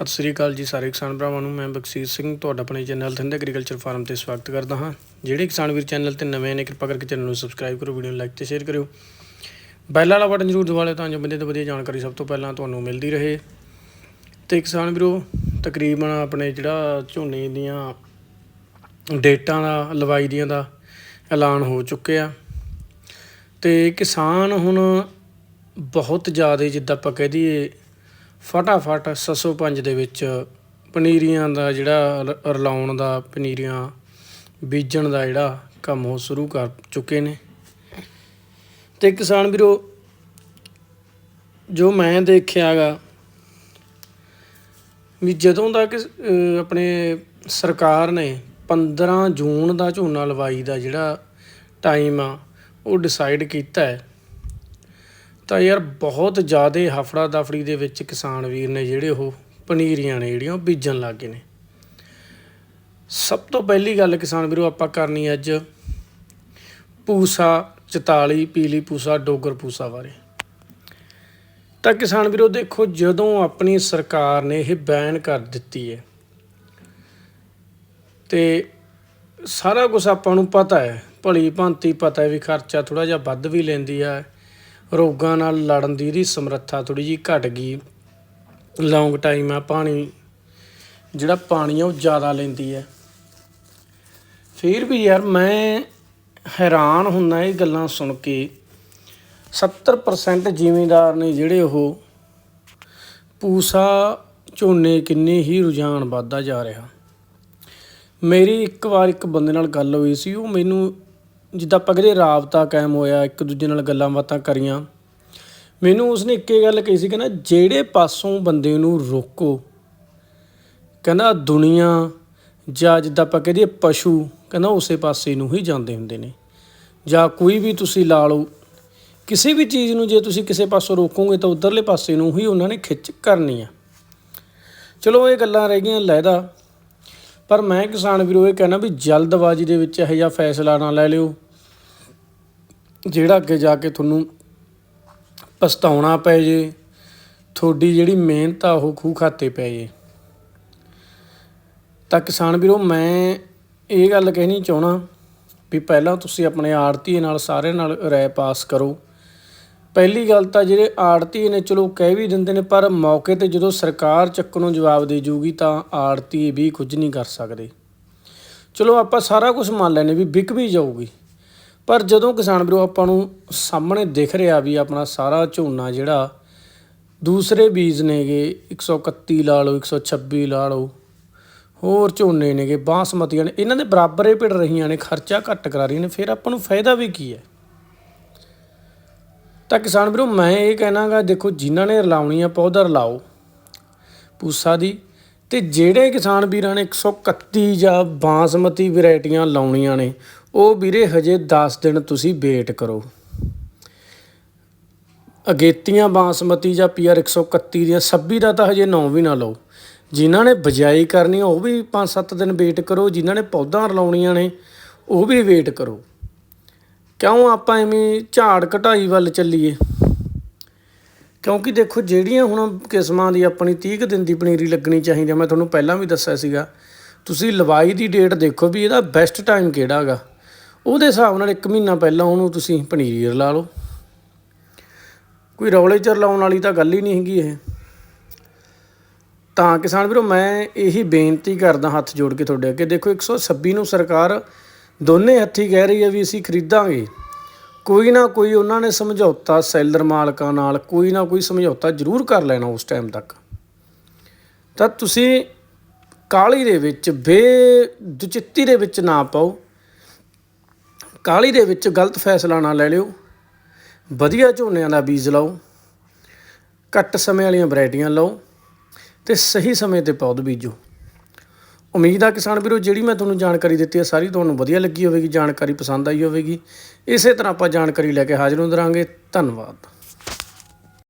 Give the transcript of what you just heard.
ਸਤਿ ਸ੍ਰੀ ਅਕਾਲ ਜੀ ਸਾਰੇ ਕਿਸਾਨ ਭਰਾਵਾਂ ਨੂੰ, ਮੈਂ ਬਖਸ਼ੀਰ ਸਿੰਘ, ਤੁਹਾਡਾ ਆਪਣੇ ਚੈਨਲ ਥਿੰਦ ਐਗਰੀਕਲਚਰ ਫਾਰਮ ਤੇ ਸਵਾਗਤ ਕਰਦਾ ਹਾਂ। ਜਿਹੜੇ ਕਿਸਾਨ ਵੀਰ ਚੈਨਲ ਤੇ ਨਵੇਂ ਨੇ, ਕਿਰਪਾ ਕਰਕੇ ਚੈਨਲ ਨੂੰ ਸਬਸਕ੍ਰਾਈਬ ਕਰੋ, ਵੀਡੀਓ ਨੂੰ ਲਾਈਕ ਤੇ ਸ਼ੇਅਰ ਕਰਿਓ। ਬੈਲ ਵਾਲਾ ਬਟਨ ਜ਼ਰੂਰ ਦਬਾ ਲਿਓ ਤਾਂ ਜੋ ਵਧੀਆ ਤੋਂ ਵਧੀਆ ਜਾਣਕਾਰੀ ਸਭ ਤੋਂ ਪਹਿਲਾਂ ਤੁਹਾਨੂੰ ਮਿਲਦੀ ਰਹੇ। ਤੇ ਕਿਸਾਨ ਵੀਰੋ, ਤਕਰੀਬਨ ਆਪਣੇ ਜਿਹੜਾ ਝੋਨੇ ਦੀਆਂ ਡੇਟਾਂ ਦਾ, ਲਵਾਈ ਦੀਆਂ ਦਾ ਐਲਾਨ ਹੋ ਚੁੱਕਿਆ। ਤੇ ਕਿਸਾਨ ਹੁਣ ਬਹੁਤ ਜ਼ਿਆਦਾ ਜਿੱਦਾਂ ਆਪਾਂ ਕਹਿ ਦਈਏ ਫਟਾਫਟ 605 ਦੇ ਵਿੱਚ ਪਨੀਰੀਆਂ ਦਾ ਜਿਹੜਾ ਰ- ਰਲਾਉਣ ਦਾ ਪਨੀਰੀਆਂ ਬੀਜਣ ਦਾ ਜਿਹੜਾ ਕੰਮ ਉਹ ਸ਼ੁਰੂ ਕਰ ਚੁੱਕੇ ਨੇ। ਤੇ ਕਿਸਾਨ ਵੀਰੋ ਜੋ ਮੈਂ ਦੇਖਿਆਗਾ ਵੀ ਜਦੋਂ ਦਾ ਕਿ ਅਹ, ਆਪਣੇ ਸਰਕਾਰ ਨੇ 15 ਜੂਨ ਦਾ ਝੋਨਾ ਲਵਾਈ ਦਾ ਜਿਹੜਾ ਟਾਈਮ ਆ ਉਹ ਡਿਸਾਈਡ ਕੀਤਾ ਹੈ ਤਾਂ ਯਾਰ ਬਹੁਤ ਜ਼ਿਆਦਾ ਹਫੜਾ ਦਫੜੀ ਦੇ ਵਿੱਚ ਕਿਸਾਨ ਵੀਰ ਨੇ ਜਿਹੜੇ ਉਹ ਪਨੀਰੀਆਂ ਨੇ ਜਿਹੜੀਆਂ ਉਹ ਬੀਜਣ ਲੱਗ ਗਏ ਨੇ। ਸਭ ਤੋਂ ਪਹਿਲੀ ਗੱਲ ਕਿਸਾਨ ਵੀਰੋ ਆਪਾਂ ਕਰਨੀ ਅੱਜ ਪੂਸਾ 44 ਪੀਲੀ ਪੂਸਾ, ਡੋਗਰ ਪੂਸਾ ਬਾਰੇ। ਤਾਂ ਕਿਸਾਨ ਵੀਰੋ ਦੇਖੋ ਜਦੋਂ ਆਪਣੀ ਸਰਕਾਰ ਨੇ ਇਹ ਬੈਨ ਕਰ ਦਿੱਤੀ ਹੈ, ਤੇ ਸਾਰਾ ਕੁਝ ਆਪਾਂ ਨੂੰ ਪਤਾ ਹੈ, ਭਲੀ ਭਾਂਤੀ ਪਤਾ ਹੈ ਵੀ ਖਰਚਾ ਥੋੜਾ ਜਿਹਾ ਵੱਧ ਵੀ ਲੈਂਦੀ ਹੈ ਰੋਗਾਂ ਨਾਲ ਲੜਨ ਦੀ ਇਹਦੀ ਸਮਰੱਥਾ ਥੋੜੀ ਜੀ ਘਟ ਗਈ। ਲੌਂਗ ਟਾਈਮ ਆ ਪਾਣੀ। ਜਿਹੜਾ ਪਾਣੀ ਆ ਉਹ ਜ਼ਿਆਦਾ ਲੈਂਦੀ ਹੈ ਫਿਰ ਵੀ ਯਾਰ ਮੈਂ ਹੈਰਾਨ ਹੁੰਦਾ ਇਹ ਗੱਲਾਂ ਸੁਣ ਕੇ। 70% ਜ਼ਿਮੀਂਦਾਰ ਨੇ ਜਿਹੜੇ ਉਹ ਪੂਸਾ ਝੋਨੇ ਕਿੰਨੇ ਹੀ ਰੁਝਾਨ ਵੱਧਦਾ ਜਾ ਰਿਹਾ। ਮੇਰੀ ਇੱਕ ਵਾਰ ਇੱਕ ਬੰਦੇ ਨਾਲ ਗੱਲ ਹੋਈ ਸੀ, ਉਹ ਮੈਨੂੰ ਜਿੱਦਾਂ ਆਪਾਂ ਕਹਿੰਦੇ ਰਾਬਤਾ ਕਾਇਮ ਹੋਇਆ, ਇੱਕ ਦੂਜੇ ਨਾਲ ਗੱਲਾਂ ਬਾਤਾਂ ਕਰੀਆਂ। ਮੈਨੂੰ ਉਸਨੇ ਇੱਕੇ ਗੱਲ ਕਹੀ ਸੀ ਕਹਿੰਦਾ ਜਿਹੜੇ ਪਾਸੋਂ ਬੰਦੇ ਨੂੰ ਰੋਕੋ, ਕਹਿੰਦਾ ਦੁਨੀਆ ਜਾਂ ਜਿੱਦਾਂ ਆਪਾਂ ਕਹਿੰਦੇ ਪਸ਼ੂ, ਕਹਿੰਦਾ ਉਸੇ ਪਾਸੇ ਨੂੰ ਹੀ ਜਾਂਦੇ ਹੁੰਦੇ ਨੇ। ਜਾਂ ਕੋਈ ਵੀ ਤੁਸੀਂ ਲਾ ਲਓ, ਕਿਸੇ ਵੀ ਚੀਜ਼ ਨੂੰ ਜੇ ਤੁਸੀਂ ਕਿਸੇ ਪਾਸੋਂ ਰੋਕੋਗੇ ਤਾਂ ਉਧਰਲੇ ਪਾਸੇ ਨੂੰ ਹੀ ਉਹਨਾਂ ਨੇ ਖਿੱਚ ਕਰਨੀ ਆ ਚਲੋ ਇਹ ਗੱਲਾਂ ਰਹਿ ਗਈਆਂ, ਲਹਿਦਾ। ਪਰ ਮੈਂ ਕਿਸਾਨ ਵੀਰੋ ਇਹ ਕਹਿਣਾ ਵੀ ਜਲਦਬਾਜ਼ੀ ਦੇ ਵਿੱਚ ਇਹੋ ਜਿਹਾ ਫੈਸਲਾ ਨਾ ਲੈ ਲਿਓ, ਜਿਹੜਾ ਅੱਗੇ ਜਾ ਕੇ ਤੁਹਾਨੂੰ ਪਛਤਾਉਣਾ ਪੈ ਜੇ, ਤੁਹਾਡੀ ਜਿਹੜੀ ਮਿਹਨਤ ਆ ਉਹ ਖੂਹ ਖਾਤੇ ਪੈ ਜੇ। ਤਾਂ ਕਿਸਾਨ ਵੀਰੋ ਮੈਂ ਇਹ ਗੱਲ ਕਹਿਣੀ ਚਾਹਣਾ ਵੀ ਪਹਿਲਾਂ ਤੁਸੀਂ ਆਪਣੇ ਆੜਤੀ ਨਾਲ ਸਾਰਿਆਂ ਨਾਲ ਰਾਏ ਪਾਸ ਕਰੋ। ਪਹਿਲੀ ਗੱਲ ਤਾਂ ਜਿਹੜੇ ਆੜਤੀ ਨੇ, ਚਲੋ ਕਹਿ ਵੀ ਦਿੰਦੇ ਨੇ, ਪਰ ਮੌਕੇ ਤੇ ਜਦੋਂ ਸਰਕਾਰ ਚੱਕਣੋਂ ਜਵਾਬ ਦੇ ਜੂਗੀ ਤਾਂ ਆੜਤੀ ਵੀ ਕੁਝ ਨਹੀਂ ਕਰ ਸਕਦੇ। ਚਲੋ ਆਪਾਂ ਸਾਰਾ ਕੁਝ ਮੰਨ ਲੈਨੇ ਵੀ ਵਿਕ ਵੀ ਜਾਊਗੀ। ਪਰ ਜਦੋਂ ਕਿਸਾਨ ਵੀਰੋ ਆਪਾਂ ਨੂੰ ਸਾਹਮਣੇ ਦਿਖ ਰਿਹਾ ਵੀ ਆਪਣਾ ਸਾਰਾ ਝੋਨਾ ਜਿਹੜਾ, ਦੂਸਰੇ ਬੀਜ ਨੇਗੇ 131 ਲਾ ਲਓ 126 ਲਾ ਲਓ, ਹੋਰ ਝੋਨੇ ਨੇਗੇ, ਬਾਸਮਤੀਆਂ ਨੇ, ਇਹਨਾਂ ਦੇ ਬਰਾਬਰ ਹੀ ਭਿੜ ਰਹੀਆਂ ਨੇ, ਖਰਚਾ ਘੱਟ ਕਰਾ ਰਹੀਆਂ ਨੇ, ਫਿਰ ਆਪਾਂ ਨੂੰ ਫਾਇਦਾ ਵੀ ਕੀ ਹੈ? ਤਾਂ ਕਿਸਾਨ ਵੀਰੋ, ਮੈਂ ਇਹ ਕਹਿਣਾਗਾ, ਦੇਖੋ ਜਿਨ੍ਹਾਂ ਨੇ ਰਲਾਉਣੀ ਆ, ਪੌਦਾ ਰਲਾਓ ਪੂਸਾ ਦੀ। ਤੇ ਜਿਹੜੇ ਕਿਸਾਨ ਵੀਰਾਂ ਨੇ 131 ਜਾਂ ਬਾਸਮਤੀ ਵੈਰਾਈਟੀਆਂ ਲਾਉਣੀਆਂ ਨੇ, ਉਹ ਵੀਰੇ ਹਜੇ 10 ਦਿਨ ਤੁਸੀਂ ਵੇਟ ਕਰੋ। ਅਗੇਤੀਆਂ ਬਾਸਮਤੀ ਜਾਂ ਪੀਆਰ 131 ਦੀਆਂ 26 ਦਾ ਤਾਂ ਹਜੇ 9 ਵੀ ਨਾ ਲਓ। ਜਿਨ੍ਹਾਂ ਨੇ ਬਜਾਈ ਕਰਨੀ ਆ ਉਹ ਵੀ 5-7 ਦਿਨ ਵੇਟ ਕਰੋ। ਜਿਨ੍ਹਾਂ ਨੇ ਪੌਦਾ ਰਲਾਉਣੀਆਂ ਨੇ, ਉਹ ਵੀ ਵੇਟ ਕਰੋ। ਕਿਉਂ ਆਪਾਂ ਐਵੇਂ ਝਾੜ ਘਟਾਈ ਵੱਲ ਚੱਲੀਏ? ਕਿਉਂਕਿ ਦੇਖੋ, ਜਿਹੜੀਆਂ ਹੁਣ ਕਿਸਮਾਂ ਦੀ ਆਪਣੀ 30 ਕੁ ਦਿਨ ਦੀ ਪਨੀਰੀ ਲੱਗਣੀ ਚਾਹੀਦੀ ਆ, ਮੈਂ ਤੁਹਾਨੂੰ ਪਹਿਲਾਂ ਵੀ ਦੱਸਿਆ ਸੀਗਾ, ਤੁਸੀਂ ਲਵਾਈ ਦੀ ਡੇਟ ਦੇਖੋ ਵੀ ਇਹਦਾ ਬੈਸਟ ਟਾਈਮ ਕਿਹੜਾ ਹੈਗਾ। ਉਹਦੇ ਹਿਸਾਬ ਨਾਲ 1 ਮਹੀਨਾ ਪਹਿਲਾਂ ਉਹਨੂੰ ਤੁਸੀਂ ਪਨੀਰੀ ਲਾ ਲਓ। ਕੋਈ ਰੌਲੇ ਚ ਲਾਉਣ ਵਾਲੀ ਤਾਂ ਗੱਲ ਹੀ ਨਹੀਂ ਹੈਗੀ ਇਹ। ਤਾਂ ਕਿਸਾਨ ਵੀਰੋ, ਮੈਂ ਇਹੀ ਬੇਨਤੀ ਕਰਦਾ ਹੱਥ ਜੋੜ ਕੇ ਤੁਹਾਡੇ ਅੱਗੇ। ਦੇਖੋ 126 ਨੂੰ ਸਰਕਾਰ ਦੋਨੇ ਹੱਥੀ ਕਹਿ ਰਹੀ ਹੈ ਵੀ ਅਸੀਂ ਖਰੀਦਾਂਗੇ। ਕੋਈ ਨਾ ਕੋਈ ਉਹਨਾਂ ਨੇ ਸਮਝੌਤਾ ਸੈਲਰ ਮਾਲਕਾਂ ਨਾਲ ਕੋਈ ਨਾ ਕੋਈ ਸਮਝੌਤਾ ਜ਼ਰੂਰ ਕਰ ਲੈਣਾ ਉਸ ਟਾਈਮ ਤੱਕ। ਤਾਂ ਤੁਸੀਂ ਕਾਲੀ ਦੇ ਵਿੱਚ ਬੇ ਦੁਚਿੱਤੀ ਦੇ ਵਿੱਚ ਨਾ ਪਾਓ। ਕਾਲੀ ਦੇ ਵਿੱਚ ਗਲਤ ਫੈਸਲਾ ਨਾ ਲੈ ਲਿਓ। ਵਧੀਆ ਝੋਨਿਆਂ ਦਾ ਬੀਜ ਲਾਓ। ਘੱਟ ਸਮੇਂ ਵਾਲੀਆਂ ਵੈਰਾਈਟੀਆਂ ਲਓ ਤੇ ਸਹੀ ਸਮੇਂ ਤੇ ਪੌਦ ਬੀਜੋ। ਉਮੀਦ ਆ ਕਿਸਾਨ ਵੀਰੋ, ਜਿਹੜੀ ਮੈਂ ਤੁਹਾਨੂੰ ਜਾਣਕਾਰੀ ਦਿੱਤੀ ਹੈ ਸਾਰੀ ਤੁਹਾਨੂੰ ਵਧੀਆ ਲੱਗੀ ਹੋਵੇਗੀ, ਜਾਣਕਾਰੀ ਪਸੰਦ ਆਈ ਹੋਵੇਗੀ। ਇਸੇ ਤਰ੍ਹਾਂ ਆਪਾਂ ਜਾਣਕਾਰੀ ਲੈ ਕੇ ਹਾਜ਼ਰ ਹੁੰਦੇ ਧੰਨਵਾਦ।